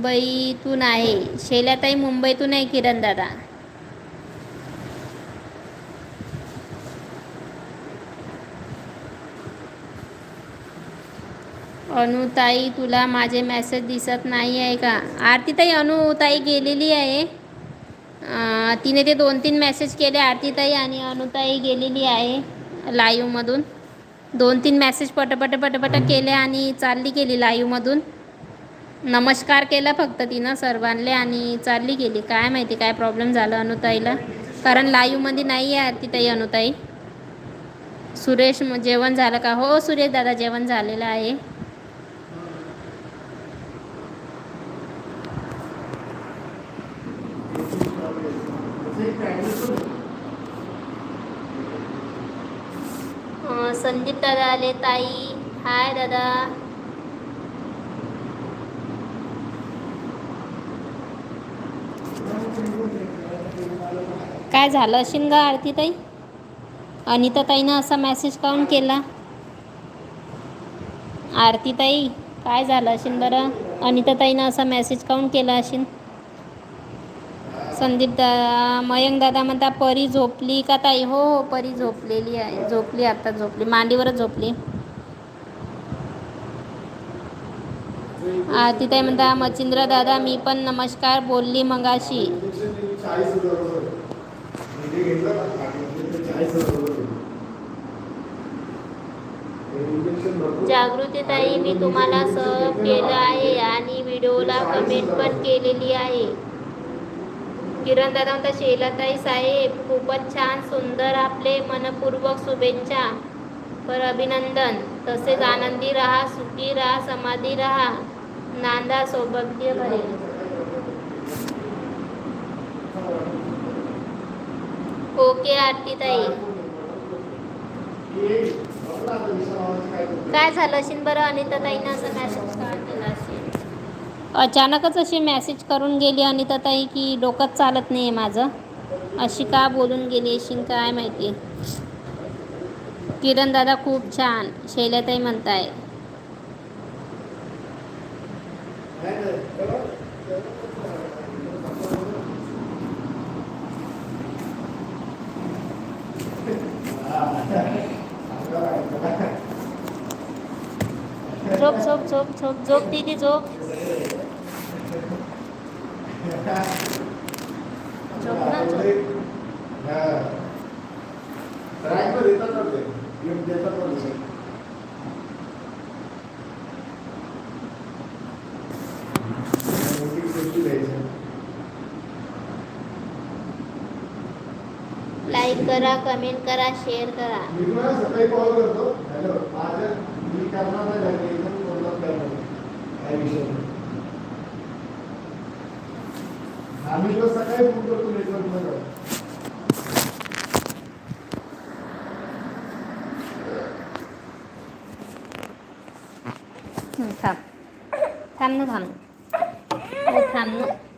मुंबईतून आहे. शैलाताई मुंबईतून आहे किरण दादा. अनुताई तुला माझे मेसेज दिसत नाही आहे का? आरतीताई अनुताई गेलेली आहे. तिने ते दोन तीन मेसेज केले आरतीताई आणि अनुताई गेलेली आहे लाईव्हमधून दोन तीन मेसेज पटपट पटपट केले आणि चालली गेली लाईव्हमधून नमस्कार केला फक्त तिनं सर्वांले आणि चालली गेली. काय माहिती काय प्रॉब्लेम झाला अनुताईला? कारण लाईव्हमध्ये नाही आहे आरतीताई अनुताई. सुरेश जेवण झालं का? हो सुरेश दादा जेवण झालेलं आहे. संदीप दादा आले. ताई हाय दादा. काय झालं? असेल ग आरतीताई अनिताताईनं असा मेसेज काऊन केला? आरतीताई काय झालं असेल बरं? अनिताताईनं असा मेसेज काऊन केला असेल संदीप दा मयंक दादा म्हणता परी झोपली का ताई? हो हो परी झोपलेली आहे. झोपली आता झोपली. मांडीवरच झोपली. आरतीताई म्हणता मच्छिंद्र दादा मी पण नमस्कार बोलली मगाशी. बरोबर म्हणजे घेतलं ना चाळीस बरोबर इंजेक्शन भरपूर जागृती ताई मी तुम्हाला सब केलं आहे आणि व्हिडिओला कमेंट पण केलेली आहे. किरण दादा म्हणता शेलाताई साहेब खूपच छान सुंदर आपले मनपूर्वक शुभेच्छा. पर अभिनंदन. तसेच आनंदी राहा सुखी राहा समाधी राहा. नांदा सौभाग्य भरेल. ओके आरती ताई. काय झालं असेल बरं? अनिता ताईनं असं मॅसेज का केला असेल? अचानकच अशी मेसेज करून गेली अनिता ताई की डोकंच चालत नाही आहे माझं. अशी का बोलून गेली अशी काय माहिती? किरण दादा खूप छान शैलाताई म्हणताय. 좁좁좁좁좁 띠디 좁. 좁나 좁. लाईक करा कमेंट करा शेअर करा. आम्ही सकाळी फोन करतो नेटवर्क हं, थांब. थांब ना थांब. थांब ना.